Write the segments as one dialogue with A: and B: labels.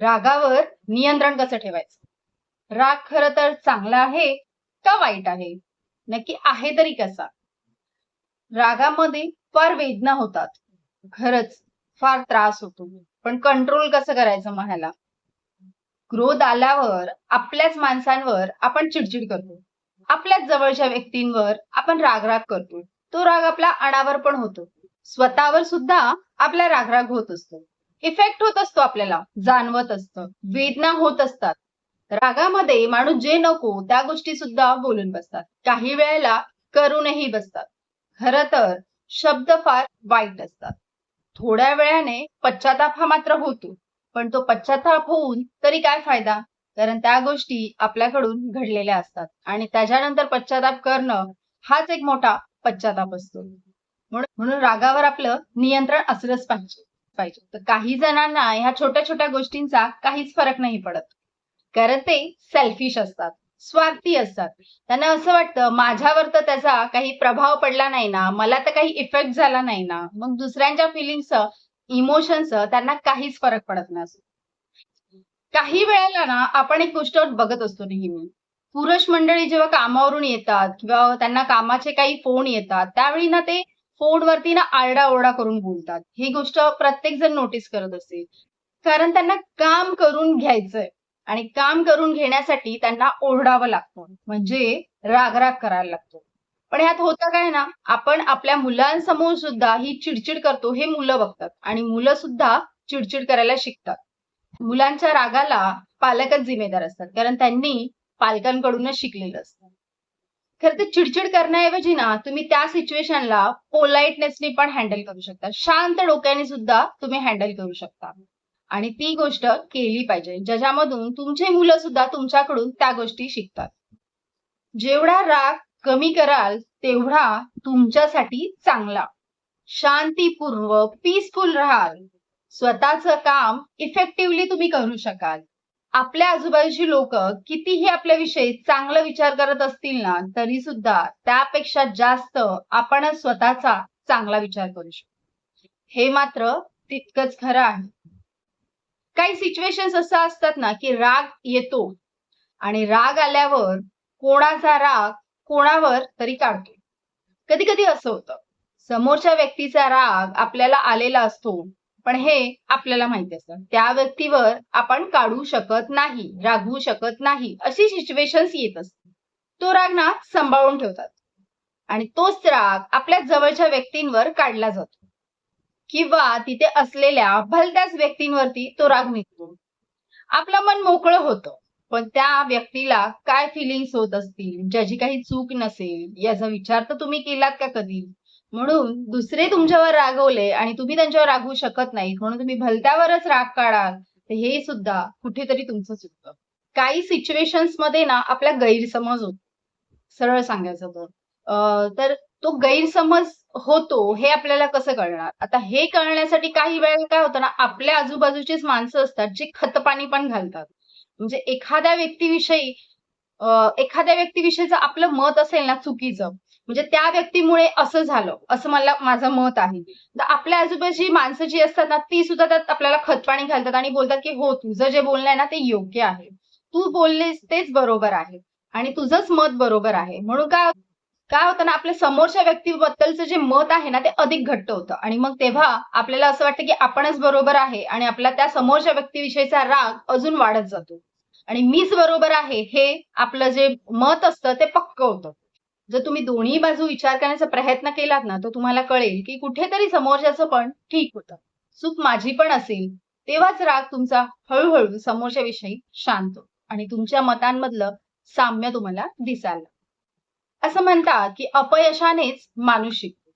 A: रागावर नियंत्रण कसं ठेवायचं? राग खर तर चांगला आहे का वाईट आहे? नक्की आहे तरी कसा? रागामध्ये फार वेदना होतात. खरंच फार त्रास होतो. पण कंट्रोल कसं करायचं म्हणायला क्रोध आल्यावर आपल्याच माणसांवर आपण चिडचिड करतो. आपल्याच जवळच्या व्यक्तींवर आपण रागराग करतो. तो राग आपला अनावर पण होतो. स्वतःवर सुद्धा आपला रागराग होत असतो. इफेक्ट होत असतो आपल्याला जाणवत असतं वेदना होत असतात. रागामध्ये माणूस जे नको त्या गोष्टी सुद्धा बोलून बसतात. काही वेळेला करूनही बसतात. खर तर शब्द फार वाईट असतात. थोड्या वेळाने पश्चाताप हा मात्र होतो पण तो पश्चाताप होऊन तरी काय फायदा? कारण त्या गोष्टी आपल्याकडून घडलेल्या असतात आणि त्याच्यानंतर पश्चाताप करणं हाच एक मोठा पश्चाताप असतो. म्हणून म्हणून रागावर आपलं नियंत्रण असलंच पाहिजे. पाहिजे तर काही जणांना ह्या छोट्या छोट्या गोष्टींचा काहीच फरक नाही पडत. कारण ते सेल्फिश असतात स्वार्थी असतात. त्यांना असं वाटतं माझ्यावर तर त्याचा काही प्रभाव पडला नाही ना मला तर काही इफेक्ट झाला नाही ना मग दुसऱ्यांच्या फिलिंग्स इमोशन्स त्यांना काहीच फरक पडत नसतो काही वेळेला ना आपण एक गोष्ट बघत असतो नेहमी. पुरुष मंडळी जेव्हा कामावरून येतात किंवा त्यांना कामाचे काही फोन येतात त्यावेळी ना ते फोनवरती ना आरडाओरडा करून बोलतात. ही गोष्ट प्रत्येक जण नोटीस करत असते कारण त्यांना काम करून घ्यायचंय. आणि काम करून घेण्यासाठी त्यांना ओरडावं लागतं. म्हणजे रागराग करायला लागतो. पण ह्यात होतं काय ना आपण आपल्या मुलांसमोर सुद्धा ही चिडचिड करतो हे मुलं बघतात. आणि मुलं सुद्धा चिडचिड करायला शिकतात. मुलांच्या रागाला पालकच जिम्मेदार असतात. कारण त्यांनी पालकांकडूनच शिकलेलं असतं. खरं तर चिडचिड करण्याऐवजी ना तुम्ही त्या सिच्युएशनला पोलाइटनेसनी पण हँडल करू शकता. शांत डोक्याने सुद्धा तुम्ही हँडल करू शकता. आणि ती गोष्ट केली पाहिजे. ज्याच्यामधून तुमचे मुलं सुद्धा तुमच्याकडून त्या गोष्टी शिकतात. जेवढा राग कमी कराल तेवढा तुमच्यासाठी चांगला. शांतीपूर्वक पीसफुल राहाल. स्वतःचं काम इफेक्टिव्हली तुम्ही करू शकाल. आपल्या आजूबाजूची लोक कितीही आपल्याविषयी चांगला विचार करत असतील ना तरी सुद्धा त्यापेक्षा जास्त आपण स्वतःचा चांगला विचार करू शकतो. हे मात्र तितकंच खरं आहे. काही सिच्युएशन असं असतात ना की राग येतो आणि राग आल्यावर कोणाचा राग कोणावर तरी काढतो. कधी कधी असं होतं. समोरच्या व्यक्तीचा राग आपल्याला आलेला असतो. पण हे आपल्याला माहिती असतं. त्या व्यक्तीवर आपण काढू शकत नाही रागवू शकत नाही अशी सिच्युएशन्स येत असते तो राग ना सांभाळून ठेवतात. आणि तोच राग आपल्या जवळच्या व्यक्तींवर काढला जातो. किंवा तिथे असलेल्या भलत्याच व्यक्तींवरती तो राग निघतो. आपलं मन मोकळं होतं पण त्या व्यक्तीला काय फिलिंग्स होत असतील? ज्याची काही चूक नसेल याचा विचार तर तुम्ही केलात का कधी? म्हणून दुसरे तुमच्यावर रागवले आणि तुम्ही त्यांच्यावर रागवू शकत नाही म्हणून तुम्ही भलत्यावरच राग काढाल तर हे सुद्धा कुठेतरी तुमचं चुकतं. काही सिच्युएशन्समध्ये ना आपला गैरसमज होतो. सरळ सांगायचं तर. तर तो गैरसमज होतो हे आपल्याला कसं कळणार? आता हे कळण्यासाठी काही वेळेला काय होतं ना आपल्या आजूबाजूचीच माणसं असतात जी खतपाणी पण घालतात. म्हणजे एखाद्या व्यक्तीविषयी एखाद्या व्यक्तीविषयीचं आपलं मत असेल ना चुकीचं म्हणजे त्या व्यक्तीमुळे असं झालं असं मला माझं मत आहे. तर आपल्या आजूबाजूची माणसं जी असतात ना ती सुद्धा त्यात आपल्याला खतपाणी घालतात आणि बोलतात की हो तुझं जे बोलणं आहे ना ते योग्य आहे. तू बोललेस तेच बरोबर आहे आणि तुझंच मत बरोबर आहे. म्हणून काय काय होतं ना आपल्या समोरच्या व्यक्तीबद्दलचं जे मत आहे ना ते अधिक घट्ट होतं. आणि मग तेव्हा आपल्याला असं वाटतं की आपणच बरोबर आहे आणि आपला त्या समोरच्या व्यक्तीविषयीचा राग अजून वाढत जातो. आणि मीच बरोबर आहे हे आपलं जे मत असतं ते पक्क होतं. जर तुम्ही दोन्ही बाजू विचार करण्याचा प्रयत्न केलात ना तर तुम्हाला कळेल की कुठेतरी समोरच्याचं पण ठीक होतं. चूक माझी पण असेल तेव्हाच राग तुमचा हळूहळू समोरच्या विषयी शांत आणि तुमच्या मतांमधलं साम्य तुम्हाला दिसायला असं म्हणतात की अपयशानेच माणूस शिकतो.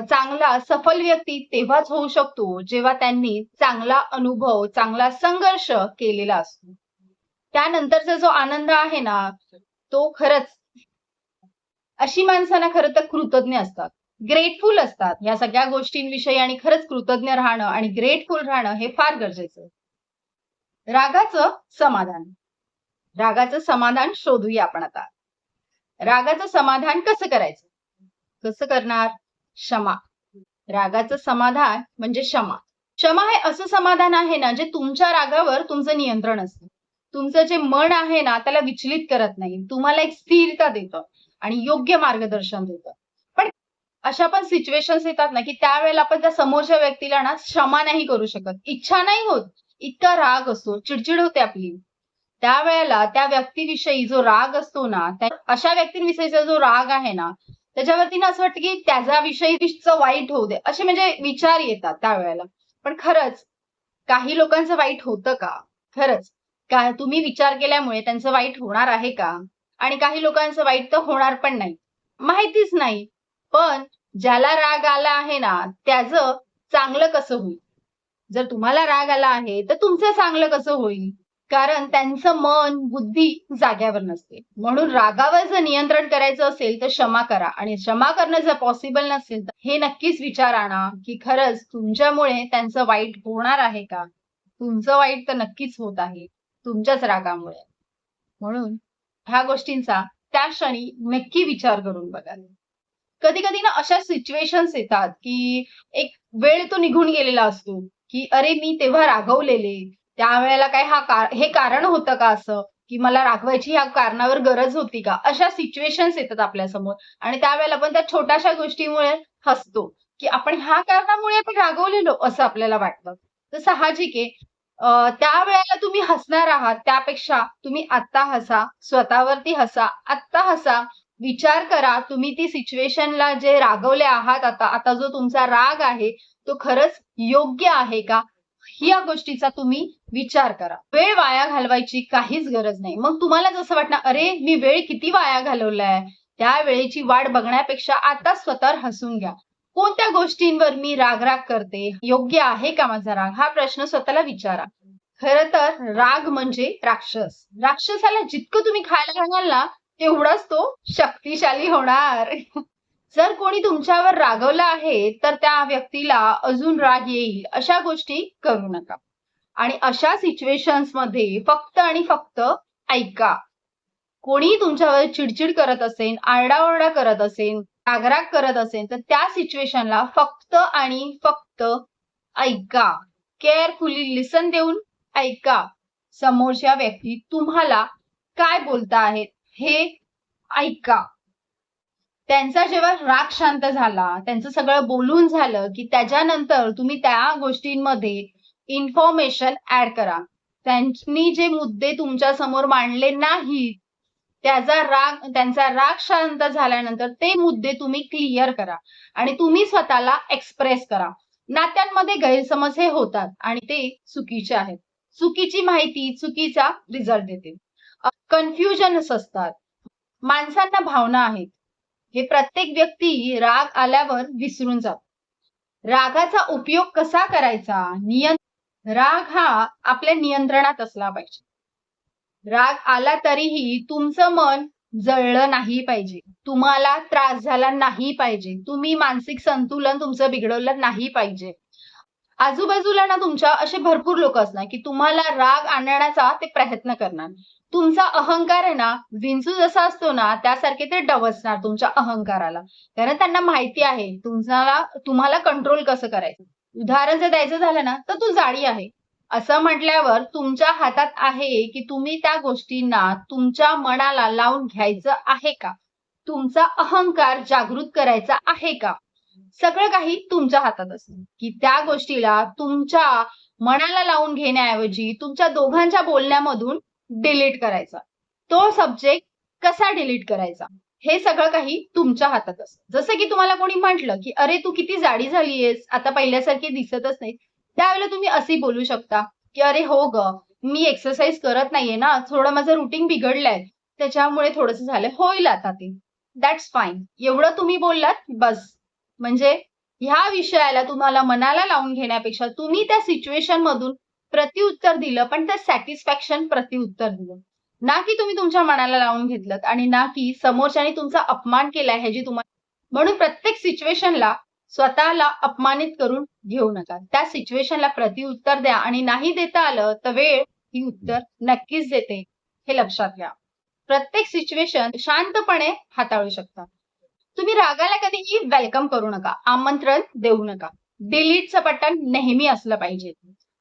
A: चांगला सफल व्यक्ती तेव्हाच होऊ शकतो जेव्हा त्यांनी चांगला अनुभव चांगला संघर्ष केलेला असतो. त्यानंतरचा जो आनंद आहे ना तो खरंच अशी माणसं ना खरं तर कृतज्ञ असतात. ग्रेटफुल असतात. या सगळ्या गोष्टींविषयी आणि खरंच कृतज्ञ राहणं आणि ग्रेटफुल राहणं हे फार गरजेचं रागाचं समाधान. रागाचं समाधान शोधूया आपण आता. रागाचं समाधान कसं करायचं? कसं करणार? क्षमा. रागाचं समाधान म्हणजे क्षमा. क्षमा हे असं समाधान आहे ना जे तुमच्या रागावर तुमचं नियंत्रण असतं. तुमचं जे मन आहे ना त्याला विचलित करत नाही. तुम्हाला एक स्थिरता देतं. आणि योग्य मार्गदर्शन देतं. पण अशा पण सिच्युएशन्स येतात ना की त्यावेळेला आपण त्या समोरच्या व्यक्तीला ना क्षमा नाही करू शकत. इच्छा नाही होत. इतका राग असतो. चिडचिड होते आपली. त्यावेळेला त्या व्यक्तीविषयी जो राग असतो ना त्या- अशा व्यक्तींविषयीचा जो राग आहे ना त्याच्यावरती ना असं वाटतं की त्याच्याविषयीचं वाईट होऊ दे. असे म्हणजे विचार येतात त्यावेळेला. पण खरंच काही लोकांचं वाईट होतं का? खरंच. का तुम्ही विचार केल्यामुळे त्यांचं वाईट होणार आहे का? आणि काही लोकांचं वाईट तर होणार पण नाही. माहितीच नाही. पण ज्याला राग आला आहे ना त्याचं चांगलं कसं होईल? जर तुम्हाला राग आला आहे तर तुमचं चांगलं कसं होईल? कारण त्यांचं मन बुद्धी जाग्यावर नसते. म्हणून रागावर जर नियंत्रण करायचं असेल तर क्षमा करा. आणि क्षमा करणं जर पॉसिबल नसेल तर हे नक्कीच विचार आणा की खरंच तुमच्यामुळे त्यांचं वाईट होणार आहे का? तुमचं वाईट तर नक्कीच होत आहे. तुमच्याच रागामुळे. म्हणून ह्या गोष्टींचा त्या क्षणी नक्की विचार करून बघा. कधी कधी ना अशा सिच्युएशन्स येतात की एक वेळ तो निघून गेलेला असतो की अरे मी तेव्हा रागवलेले त्यावेळेला काय हा कार हे कारण होतं का असं? की मला रागवायची ह्या कारणावर गरज होती का? अशा सिच्युएशन्स येतात आपल्यासमोर. आणि त्यावेळेला आपण त्या छोट्याशा गोष्टीमुळे हसतो की आपण ह्या कारणामुळे आपण रागवलेलो असं आपल्याला वाटतं. तर साहजिक आहे. त्यावेळेला तुम्ही हसणार आहात. त्यापेक्षा तुम्ही आत्ता हसा स्वतःवरती हसा आत्ता हसा. विचार करा तुम्ही ती सिच्युएशनला जे रागवले आहात आता आता जो तुमचा राग आहे तो खरंच योग्य आहे का? या गोष्टीचा तुम्ही विचार करा. वेळ वाया घालवायची काहीच गरज नाही. मग तुम्हाला जसं वाटणार अरे मी वेळ किती वाया घालवलाय? त्या वेळेची वाट बघण्यापेक्षा आता स्वतःवर हसून घ्या. कोणत्या गोष्टींवर मी राग राग करते? योग्य आहे का माझा राग? हा प्रश्न स्वतःला विचारा. खर तर राग म्हणजे राक्षस. राक्षसाला जितकं तुम्ही खायला घालाल ना तेवढाच तो शक्तिशाली होणार. जर कोणी तुमच्यावर रागवलं आहे तर त्या व्यक्तीला अजून राग येईल. अशा गोष्टी करू नका. आणि अशा सिच्युएशन्समध्ये फक्त आणि फक्त ऐका. कोणी तुमच्यावर चिडचिड करत असेल आरडाओरडा करत असेल आग्राग करत असेल तर त्या सिच्युएशनला फक्त आणि फक्त ऐका. केअरफुली लिसन देऊन ऐका. समोरच्या व्यक्ती तुम्हाला काय बोलता आहेत हे ऐका. त्यांचा जेव्हा राग शांत झाला त्यांचं सगळं बोलून झालं की त्याच्यानंतर तुम्ही त्या गोष्टींमध्ये इन्फॉर्मेशन ऍड करा. त्यांनी जे मुद्दे तुमच्यासमोर मांडले नाहीत त्याचा राग त्यांचा राग शांत झाल्यानंतर ते मुद्दे तुम्ही क्लिअर करा आणि तुम्ही स्वतःला एक्सप्रेस करा. नात्यांमध्ये गैरसमज हे होतात आणि ते चुकीचे आहेत. चुकीची माहिती चुकीचा रिझल्ट देते. कन्फ्युजनच असतात. माणसांना भावना आहेत. हे प्रत्येक व्यक्ती राग आल्यावर विसरून जात. रागाचा उपयोग कसा करायचा? नियंत्र राग हा आपल्या नियंत्रणात असला पाहिजे. राग आला तरीही तुमचं मन जळलं नाही पाहिजे. तुम्हाला त्रास झाला नाही पाहिजे. तुम्ही मानसिक संतुलन तुमचं बिघडवलं नाही पाहिजे. आजूबाजूला ना तुमच्या असे भरपूर लोक असणार की तुम्हाला राग आणण्याचा ते प्रयत्न करणार. तुमचा अहंकार आहे ना विंचू जसा असतो ना त्यासारखे ते डवसणार तुमच्या अहंकाराला. कारण त्यांना माहिती आहे तुम्हाला तुम्हाला कंट्रोल कसं करायचं? उदाहरण जर द्यायचं झालं ना तर तू जाळी आहे. असं म्हटल्यावर तुमच्या हातात आहे की तुम्ही त्या गोष्टींना तुमच्या मनाला लावून घ्यायचं आहे का? तुमचा अहंकार जागृत करायचा आहे का? सगळं काही तुमच्या हातात असतं. की त्या गोष्टीला तुमच्या मनाला लावून घेण्याऐवजी तुमच्या दोघांच्या बोलण्यामधून डिलीट करायचा. तो सब्जेक्ट कसा डिलीट करायचा? हे सगळं काही तुमच्या हातात असतं. जसं की तुम्हाला कोणी म्हटलं की अरे तू किती जाडी झालीयस आता पहिल्यासारखी दिसतच नाही. त्यावेळेला तुम्ही असे बोलू शकता की अरे हो ग मी एक्सरसाइज करत नाहीये ना थोडं माझं रुटीन बिघडलंय त्याच्यामुळे थोडस झालं होईल आता ते. दॅट्स फाईन एवढं तुम्ही बोललात बस. म्हणजे ह्या विषयाला तुम्हाला मनाला लावून घेण्यापेक्षा तुम्ही त्या सिच्युएशन मधून प्रतिउत्तर दिलं पण त्या सॅटिस्फॅक्शन प्रतिउत्तर दिलं. ना की तुम्ही तुमच्या मनाला लावून घेतलं आणि ना की समोरच्याने तुमचा अपमान केलाय ह्याची तुम्हाला म्हणून प्रत्येक सिच्युएशनला स्वतःला अपमानित करून घेऊ नका. त्या सिच्युएशनला प्रतिउत्तर द्या आणि नाही देता आलं तर वेळ ही उत्तर नक्कीच देते. हे लक्षात घ्या. प्रत्येक सिच्युएशन शांतपणे हाताळू शकता. तुम्ही रागाला कधीही वेलकम करू नका. आमंत्रण देऊ नका. डिलीटचं बटन नेहमी असलं पाहिजे.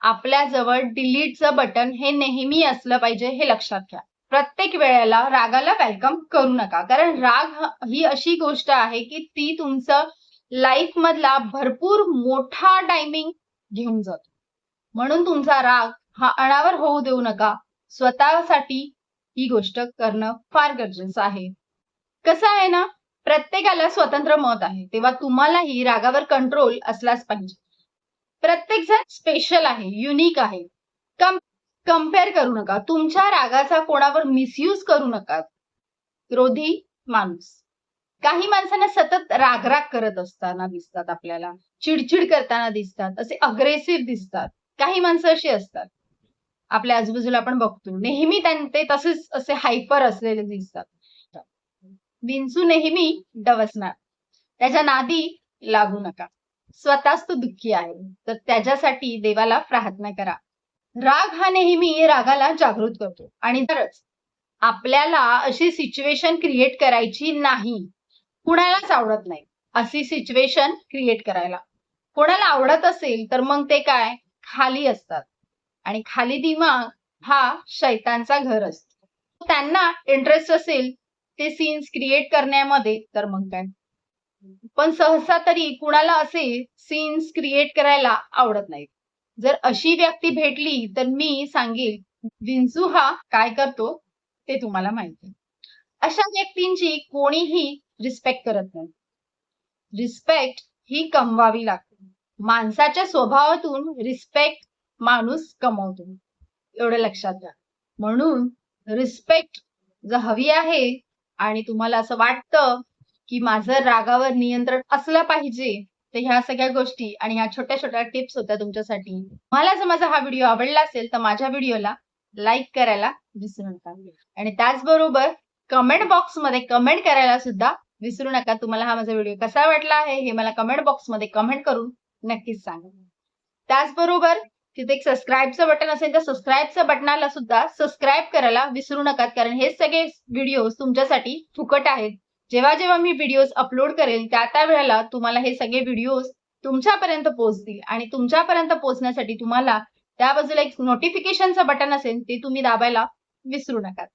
A: आपल्या जवळ डिलीटचं बटन हे नेहमी असलं पाहिजे हे लक्षात घ्या. प्रत्येक वेळेला रागाला वेलकम करू नका. कारण राग ही अशी गोष्ट आहे की ती तुमचं लाईफ मधला भरपूर मोठा टायमिंग घेऊन जातो. म्हणून तुमचा राग हा अनावर होऊ देऊ नका. स्वतःसाठी ही गोष्ट करणं फार गरजेचं आहे. कसं आहे ना प्रत्येकाला स्वतंत्र मत आहे. तेव्हा तुम्हालाही रागावर कंट्रोल असलाच पाहिजे. प्रत्येक जण स्पेशल आहे युनिक आहे. कम कंपेअर करू नका. तुमच्या रागाचा कोणावर मिसयूज करू नका. क्रोधी माणूस. काही माणसांना सतत रागराग करत असताना दिसतात आपल्याला. चिडचिड करताना दिसतात. असे अग्रेसिव्ह दिसतात. काही माणसं अशी असतात. आपल्या आजूबाजूला आपण बघतो. नेहमी ते तसेच असे हायपर असलेले दिसतात. विंचू नेहमी डवसणार. त्याच्या नादी लागू नका. स्वतःच तो दुःखी आहे. तर त्याच्यासाठी देवाला प्रार्थना करा. राग हा नेहमी रागाला जागृत करतो. आणि तरच आपल्याला अशी सिच्युएशन क्रिएट करायची नाही. कुणालाच आवडत नाही अशी सिच्युएशन क्रिएट करायला. कोणाला आवडत असेल तर मग ते काय? खाली असतात. आणि खाली दिमाग हा शैतांचा घर असतो. त्यांना इंटरेस्ट असेल ते सीन्स क्रिएट करण्यामध्ये तर मग काय? पण सहसा तरी कुणाला असे सीन्स क्रिएट करायला आवडत नाहीत. जर अशी व्यक्ती भेटली तर मी सांगेल विंचू हा काय करतो? ते तुम्हाला माहिती आहे. अशा व्यक्तींची कोणीही रिस्पेक्ट करत नाही. रिस्पेक्ट ही कमवावी लागते. माणसाच्या स्वभावातून रिस्पेक्ट माणूस कमवतो. एवढं लक्षात घ्या. म्हणून रिस्पेक्ट जर हवी आहे आणि तुम्हाला असं वाटतं की माझं रागावर नियंत्रण असलं पाहिजे तर ह्या सगळ्या गोष्टी आणि ह्या छोट्या छोट्या टिप्स होत्या तुमच्यासाठी. मला जर माझा हा व्हिडिओ आवडला असेल तर माझ्या व्हिडिओला लाईक करायला विसरू नका. आणि त्याचबरोबर कमेंट बॉक्समध्ये कमेंट करायला सुद्धा विसरू नका. तुम्हाला हा माझा व्हिडिओ कसा वाटला आहे हे मला कमेंट बॉक्समध्ये कमेंट करून नक्कीच सांगा. त्याचबरोबर तिथे एक सबस्क्राईबचं बटन असेल तर सबस्क्राईबच्या बटनाला सुद्धा सबस्क्राईब करायला विसरू नका. कारण हे सगळे व्हिडिओज तुमच्यासाठी फुकट आहेत. जेव्हा जेव्हा मी व्हिडिओज अपलोड करेल त्या त्या वेळेला तुम्हाला हे सगळे व्हिडिओज तुमच्यापर्यंत पोहोचतील. आणि तुमच्यापर्यंत पोहोचण्यासाठी तुम्हाला त्या बाजूला एक नोटिफिकेशनचं बटन असेल ते तुम्ही दाबायला विसरू नका.